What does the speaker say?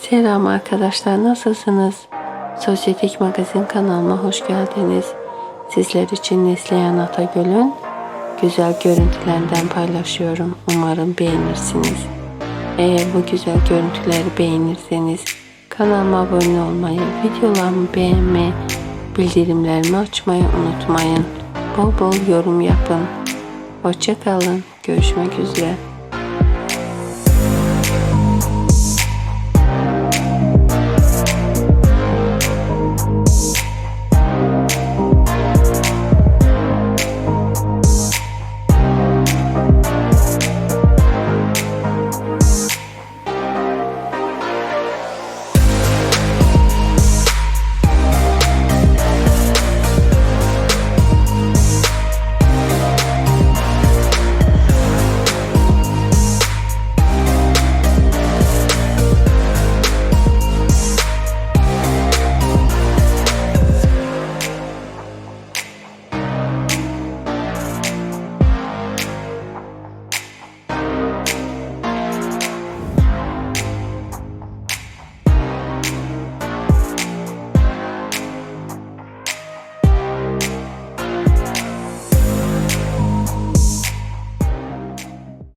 Selam arkadaşlar nasılsınız? Sosyetik Magazin kanalıma hoş geldiniz. Sizler için Neslihan Atagöl'ün güzel görüntülerinden paylaşıyorum. Umarım beğenirsiniz. Eğer bu güzel görüntüleri beğenirseniz kanalıma abone olmayı, videolarımı beğenmeyi, bildirimlerimi açmayı unutmayın. Bol bol yorum yapın. Hoşçakalın. Görüşmek üzere.